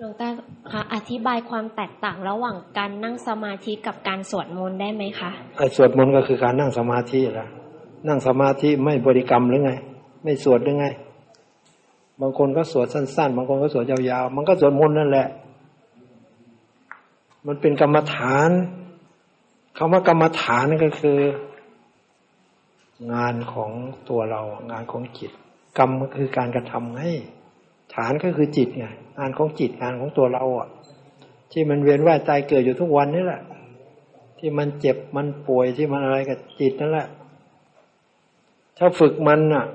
หลวงตาคะอธิบายความแตกต่างระหว่างการนั่งสมาธิกับการสวดมนต์ได้ไหมคะไอ้สวดมนต์ก็คือการนั่งสมาธิแหละนั่งสมาธิไม่บริกรรมหรือไง ไม่สวดหรือไง บางคนก็สวดสั้น ๆ บางคนก็สวดยาวๆ มันก็สวดมนต์นั่นแหละ มันเป็นกรรมฐานคำว่ากรรมฐานก็คือ งานของตัวเรา งานของจิต กรรมก็คือการกระทำให้ ฐานก็คือจิตไงงานของจิตงานของตัวเราอะ ที่มันเวียนว่ายตายเกิดอยู่ทุกวันนี่แหละ ที่มันเจ็บมันป่วยที่มันอะไรกับจิตนั่นแหละ ถ้าฝึกมันอะ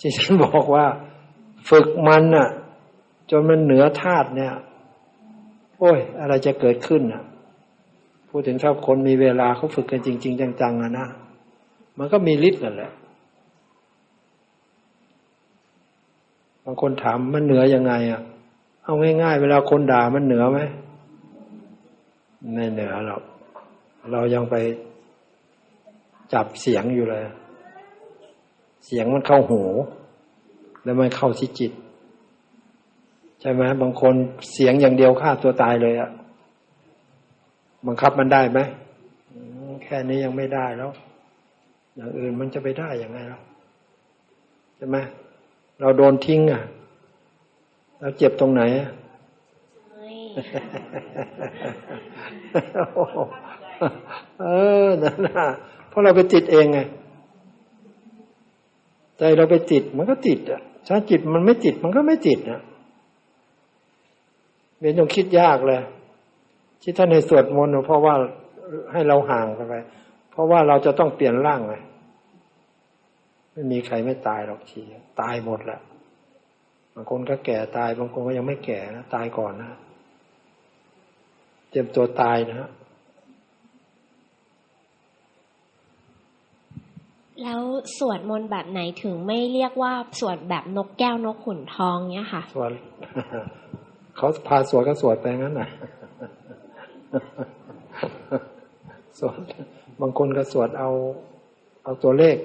ที่ฉันบอกว่า ฝึกมันน่ะ จนมันเหนือธาตุเนี่ย โอ้ย อะไรจะเกิดขึ้นน่ะ พูดถึงถ้าคนมีเวลาเขาฝึกกันจริง ๆ จังๆอะนะ มันก็มีฤทธิ์นั่นแหละบางคนถามมันเหนือยังไงอะ เอาง่ายๆ เวลาคนด่ามันเหนือไหมไม่เหนือหรอกเรายังไปจับเสียงอยู่เลย เสียงมันเข้าหู แล้วมันเข้าที่จิต ใช่ไหมบางคนเสียงอย่างเดียวฆ่าตัวตายเลยอะบังคับมันได้ไหมอืมแค่นี้ยังไม่ได้แล้ว อย่างอื่นมันจะไปได้ยังไงแล้วใช่ไหมเราโดนทิ้งอะ เราเจ็บตรงไหนอะไม่เออนั่นน่ะเพราะเราไปติดเองไงใจเราไปติดมันก็ติดอะถ้าจิตมันไม่ติดมันก็ไม่ติดนะเบนต้องคิดยากเลย ที่ท่านในสวดมนต์เพราะว่าให้เราห่างกันไปเพ ราะว่าเราจะต้องเปลี่ยนร่างไงไม่มีใครไม่ตายหรอกทีตายหมดแหละบางคนก็แก่ตาย บางคนก็ยังไม่แก่นะตายก่อนนะเตรียมตัวตายนะฮะแล้วสวดมนต์แบบไหนถึงไม่เรียกว่าสวดแบบนกแก้วนกขุนทองเนี้ยค่ะสวดเขาพาสวดก็สวดไปงั้นน่ะสวด บางคนก็สวดเอาเอาตัวเลข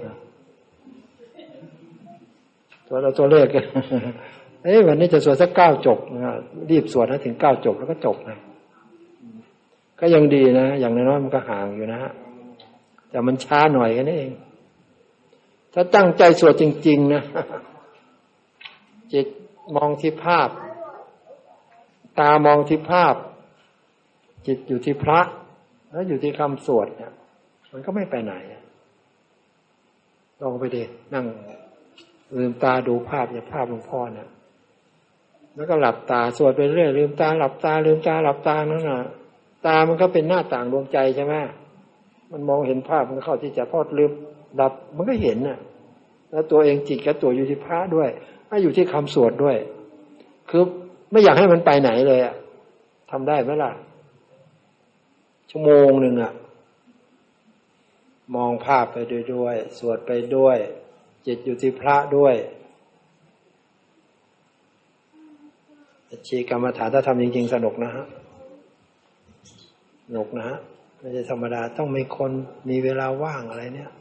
สวดเอาตัวเลขเอ้ยวันนี้จะสวดสักเก้าจบนะรีบสวดนะถึงเก้าจบแล้วก็จบนะก็ยังดีนะอย่างน้อยมันก็ห่างอยู่นะฮะแต่มันช้าหน่อยแค่นั้นเอง ถ้าตั้งใจสวดจริง ๆ นะจิตมองที่ภาพ ตามองที่ภาพ จิตอยู่ที่พระ แล้วอยู่ที่คำสวดเนี่ย มันก็ไม่ไปไหน ลองไปดินั่งลืมตาดูภาพอย่างภาพหลวงพ่อเนี่ยแล้วก็หลับตาสวดไปเรื่อยลืมตาหลับตาลืมตาหลับตานั่นน่ะ ตามันก็เป็นหน้าต่างดวงใจใช่ไหมมันมองเห็นภาพมันก็เข้าที่จะพอดลืมดับมันก็เห็นน่ะ แล้วตัวเองจิตกับตัวอยู่ที่พระด้วยถ้าอยู่ที่คำสวดด้วย คือไม่อยากให้มันไปไหนเลยอะทำได้ไหมล่ะชั่วโมงหนึ่งอะ มองภาพไปด้วย สวดไปด้วย จิตอยู่ที่พระด้วยชีกรรมฐานถ้าทำจริง ๆ สนุกนะฮะสนุกนะฮะไม่ใช่ธรรมดาต้องมีคนมีเวลาว่างอะไรเนี่ย